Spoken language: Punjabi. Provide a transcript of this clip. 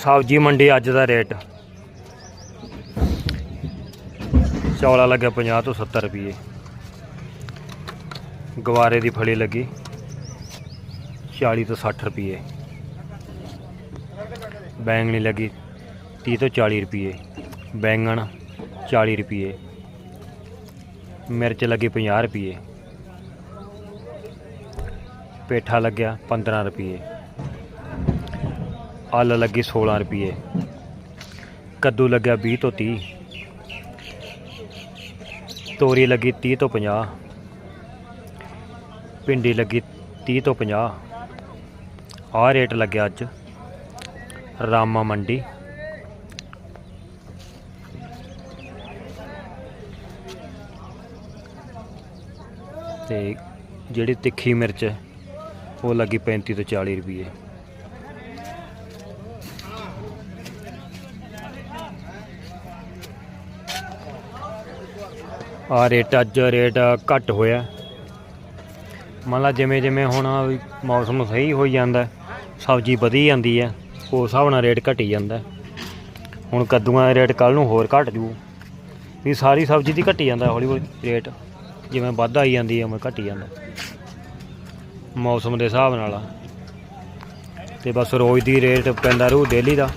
ਸਬਜ਼ੀ ਮੰਡੀ ਅੱਜ ਦਾ ਰੇਟ। ਚੌਲਾ ਲੱਗਿਆ 50 ਤੋਂ 70 ਰੁਪਏ ਗਵਾਰੇ ਦੀ ਫਲੀ ਲੱਗੀ 40 ਤੋਂ 60 ਰੁਪਏ ਬੈਂਗਣੀ ਲੱਗੀ 30 ਤੋਂ 40 ਰੁਪਏ ਬੈਂਗਣ 40 ਰੁਪਏ ਮਿਰਚ ਲੱਗੀ 50 ਰੁਪਏ ਪੇਠਾ ਲੱਗਿਆ 15 ਰੁਪਏ ਆਲ ਲੱਗੀ 16 ਰੁਪਏ ਕੱਦੂ ਲੱਗਿਆ 20 ਤੋਂ 30 ਤੋਰੀ ਲੱਗੀ 30 ਤੋਂ 50 ਭਿੰਡੀ ਲੱਗੀ 30 ਤੋਂ 50 ਆ ਰੇਟ ਲੱਗਿਆ ਅੱਜ। ਰਾਮਾ ਮੰਡੀ। ਤੇ ਜਿਹੜੀ ਤਿੱਖੀ ਮਿਰਚ ਹੈ ਉਹ ਲੱਗੀ 35 ਤੋਂ 40 ਰੁਪਏ ਆ ਰੇਟ ਅੱਜ ਰੇਟ ਘੱਟ ਹੋਇਆ। ਮੰਨ ਲਾ ਜਿਵੇਂ ਜਿਵੇਂ ਹੁਣ ਮੌਸਮ ਸਹੀ ਹੋਈ ਜਾਂਦਾ, ਸਬਜ਼ੀ ਵਧੀ ਜਾਂਦੀ ਹੈ ਉਸ ਹਿਸਾਬ ਨਾਲ ਰੇਟ ਘਟੀ ਜਾਂਦਾ। ਹੁਣ ਕੱਦੂਆਂ ਦਾ ਰੇਟ ਕੱਲ ਨੂੰ ਹੋਰ ਘਟ ਜੂ। ਵੀ ਸਾਰੀ ਸਬਜ਼ੀ ਦੀ ਘਟੀ ਜਾਂਦਾ, ਹੌਲੀ ਹੌਲੀ ਰੇਟ। ਜਿਵੇਂ ਵੱਧ ਆਈ ਜਾਂਦੀ ਹੈ ਉਵੇਂ ਘਟੀ ਜਾਂਦਾ। ਮੌਸਮ ਦੇ ਹਿਸਾਬ ਨਾਲ ਆ। ਤੇ ਬਸ ਰੋਜ਼ ਦੀ ਰੇਟ ਪੈਂਦਾ ਰੂ ਡੇਲੀ ਦਾ।